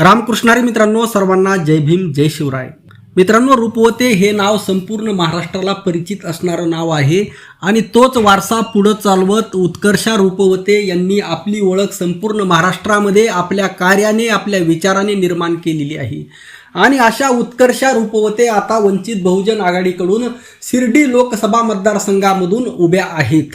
रामकृष्णारी मित्रांनो सर्वांना जय भीम जय शिवराय. मित्रांनो रूपवते हे नाव संपूर्ण महाराष्ट्राला परिचित असणारं नाव आहे आणि तोच वारसा पुढं चालवत उत्कर्षा रूपवते यांनी आपली ओळख संपूर्ण महाराष्ट्रामध्ये आपल्या कार्याने आपल्या विचाराने निर्माण केलेली आहे. आणि अशा उत्कर्षा रूपवते आता वंचित बहुजन आघाडीकडून शिर्डी लोकसभा मतदारसंघामधून उभ्या आहेत.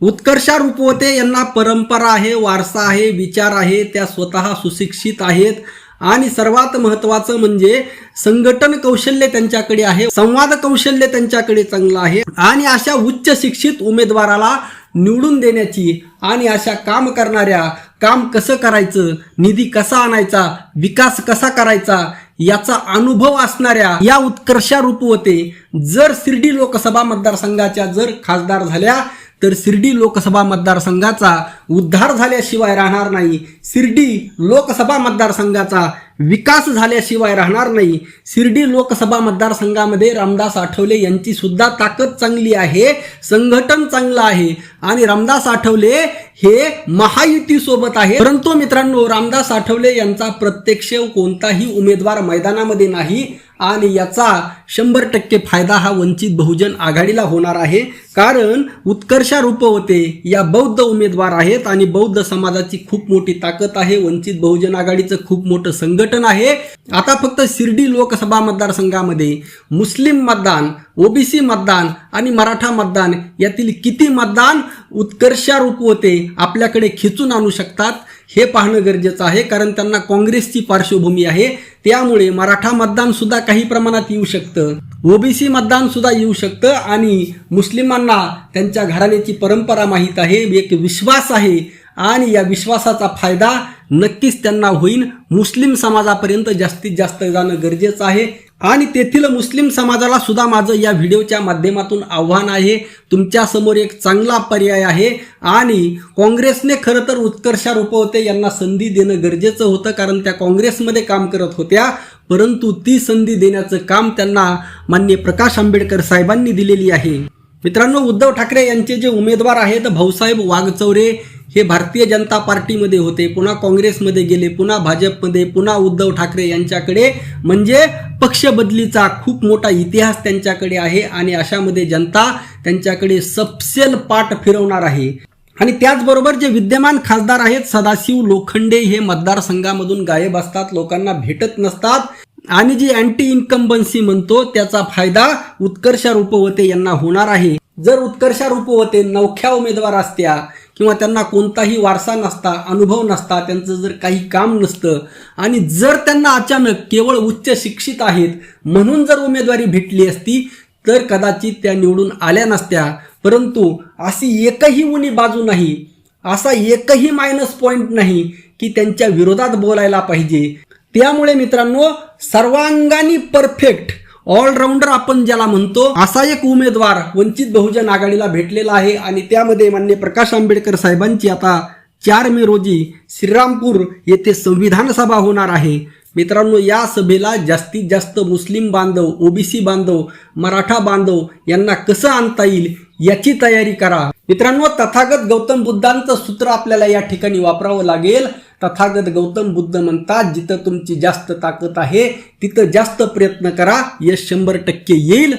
उत्कर्षा रूपवते यांना परंपरा आहे वारसा आहे विचार आहे त्या स्वतः सुशिक्षित आहेत. आणि सर्वात महत्वाचं म्हणजे संघटन कौशल्य त्यांच्याकडे आहे संवाद कौशल्य त्यांच्याकडे चांगलं आहे. आणि अशा उच्च शिक्षित उमेदवाराला निवडून देण्याची आणि अशा काम करणाऱ्या काम कसं करायचं निधी कसा आणायचा विकास कसा करायचा याचा अनुभव असणाऱ्या या उत्कर्षा होते. जर शिर्डी लोकसभा मतदारसंघाच्या जर खासदार झाल्या तर शिर्डी लोकसभा मतदारसंघाचा उद्धार झाल्याशिवाय राहणार नाही. शिर्डी लोकसभा मतदारसंघाचा विकास झाल्याशिवाय राहणार नाही. शिर्डी लोकसभा मतदारसंघामध्ये रामदास आठवले यांची सुद्धा ताकद चांगली आहे संघटन चांगलं आहे आणि रामदास आठवले हे महायुतीसोबत आहे परंतु मित्रांनो रामदास आठवले यांचा प्रत्यक्ष कोणताही उमेदवार मैदानामध्ये नाही. आणि याचा शंभर टक्के फायदा हा वंचित बहुजन आघाडीला होणार आहे. कारण उत्कर्षा रूपवते या बौद्ध उमेदवार आहेत आणि बौद्ध समाजाची खूप मोठी ताकद आहे. वंचित बहुजन आघाडीचं खूप मोठं संघटन आहे. आता फक्त शिर्डी लोकसभा मतदारसंघामध्ये मुस्लिम मतदान ओबीसी मतदान आणि मराठा मतदान यातील किती मतदान उत्कर्षा रूपवते आपल्याकडे खिचून आणू शकतात. हे पाहणं गरजेचं आहे कारण त्यांना काँग्रेसची पार्श्वभूमी आहे. त्यामुळे मराठा मतदान सुद्धा काही प्रमाणात येऊ शकतं. ओबीसी मतदान सुद्धा येऊ शकतं आणि मुस्लिमांना त्यांच्या घराण्याची परंपरा माहीत आहे. एक विश्वास आहे आणि या विश्वासाचा फायदा नक्कीच त्यांना होईल. मुस्लिम समाजापर्यंत जास्तीत जास्त जाणं गरजेचं आहे. आणि तेथील मुस्लिम समाजाला सुद्धा माझं या व्हिडिओच्या माध्यमातून आव्हान आहे. तुमच्यासमोर एक चांगला पर्याय आहे. आणि काँग्रेसने खरं तर उत्कर्षा यांना संधी देणं गरजेचं होतं. कारण त्या काँग्रेसमध्ये काम करत होत्या. परंतु ती संधी देण्याचं काम त्यांना मान्य प्रकाश आंबेडकर साहेबांनी दिलेली आहे. मित्रांनो उद्धव ठाकरे यांचे जे उमेदवार आहेत भाऊसाहेब वाघचौरे हे भारतीय जनता पार्टीमध्ये होते पुन्हा काँग्रेसमध्ये गेले पुन्हा भाजपमध्ये पुन्हा उद्धव ठाकरे यांच्याकडे. म्हणजे पक्ष बदलीचा खूप मोठा इतिहास त्यांच्याकडे आहे आणि अशामध्ये जनता त्यांच्याकडे सपसेल पाठ फिरवणार आहे. आणि त्याचबरोबर जे विद्यमान खासदार आहेत सदाशिव लोखंडे हे मतदारसंघामधून गायब असतात लोकांना भेटत नसतात. आणि जी अँटी इन्कम्बन्सी म्हणतो त्याचा फायदा उत्कर्षा रूपवते यांना होणार आहे. जर उत्कर्षा रूपवते नवख्या उमेदवार असत्या किंवा त्यांना कोणताही वारसा नसता अनुभव नसता त्यांचं जर काही काम नसतं आणि जर त्यांना अचानक केवळ उच्च शिक्षित आहेत म्हणून जर उमेदवारी भेटली असती तर कदाचित त्या निवडून आल्या नसत्या. परंतु अशी एकही उणी बाजू नाही असा एकही मायनस पॉईंट नाही की त्यांच्या विरोधात बोलायला पाहिजे. त्यामुळे मित्रांनो सर्वांगाने परफेक्ट ऑलराऊंडर आपण ज्याला म्हणतो असा एक उमेदवार वंचित बहुजन आघाडीला भेटलेला आहे आणि त्यामध्ये मान्य प्रकाश आंबेडकर साहेबांची आता चार मे रोजी श्रीरामपूर येथे संविधान सभा होणार आहे. मित्रांनो या सभेला जास्तीत जास्त मुस्लिम बांधव ओबीसी बांधव मराठा बांधव यांना कसं आणता येईल याची तयारी करा. मित्रांनो तथागत गौतम बुद्धांचं सूत्र आपल्याला या ठिकाणी वापरावं लागेल. तथागत गौतम बुद्ध म्हणतात जिथं तुमची जास्त ताकद आहे तिथं जास्त प्रयत्न करा यश शंभर टक्के येईल.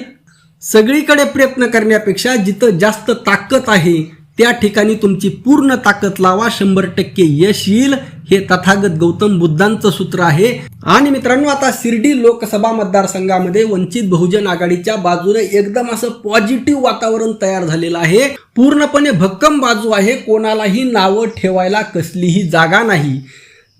सगळीकडे प्रयत्न करण्यापेक्षा जिथं जास्त ताकद आहे त्या ठिकाणी तुमची पूर्ण ताकद लावा शंभर टक्के यश येईल. हे तथागत गौतम बुद्धांचं सूत्र आहे. आणि मित्रांनो आता शिर्डी लोकसभा मतदारसंघामध्ये वंचित बहुजन आघाडीच्या बाजूने एकदम असं पॉझिटिव्ह वातावरण तयार झालेलं आहे. पूर्णपणे भक्कम बाजू आहे. कोणालाही नावं ठेवायला कसलीही जागा नाही.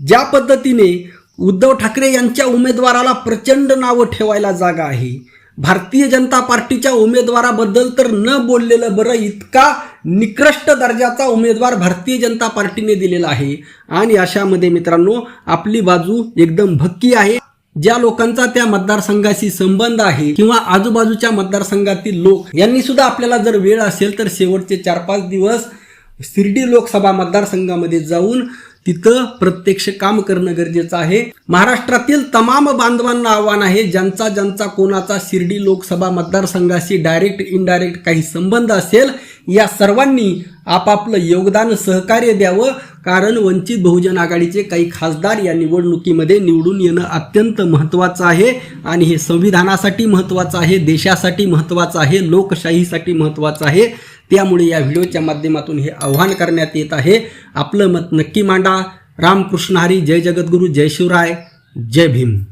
ज्या पद्धतीने उद्धव ठाकरे यांच्या उमेदवाराला प्रचंड नावं ठेवायला जागा आहे. भारतीय जनता पार्टीच्या उमेदवाराबद्दल तर न बोललेलं बरं इतका निकृष्ट दर्जाचा उमेदवार भारतीय जनता पार्टीने दिलेला आहे. आणि अशामध्ये मित्रांनो आपली बाजू एकदम भक्की आहे. ज्या लोकांचा त्या मतदारसंघाशी संबंध आहे किंवा आजूबाजूच्या मतदारसंघातील लोक यांनी सुद्धा आपल्याला जर वेळ असेल तर शेवटचे चार पाच दिवस शिर्डी लोकसभा मतदारसंघामध्ये जाऊन तिथं प्रत्यक्ष काम करणं गरजेचं आहे. महाराष्ट्रातील तमाम बांधवांना आव्हान आहे ज्यांचा ज्यांचा कोणाचा शिर्डी लोकसभा मतदारसंघाशी डायरेक्ट इनडायरेक्ट काही संबंध असेल या सर्वांनी आपापलं योगदान सहकार्य द्यावं. कारण वंचित बहुजन आघाडीचे काही खासदार या निवडणुकीमध्ये निवडून येणं अत्यंत महत्त्वाचं आहे आणि हे संविधानासाठी महत्त्वाचं आहे देशासाठी महत्त्वाचं आहे लोकशाहीसाठी महत्त्वाचं आहे. त्यामुळे या व्हिडिओच्या माध्यमातून हे आव्हान करण्यात येत आहे. आपलं मत नक्की मांडा. रामकृष्ण हरी. जय जगद्गुरू. जय शिवराय. जय भीम.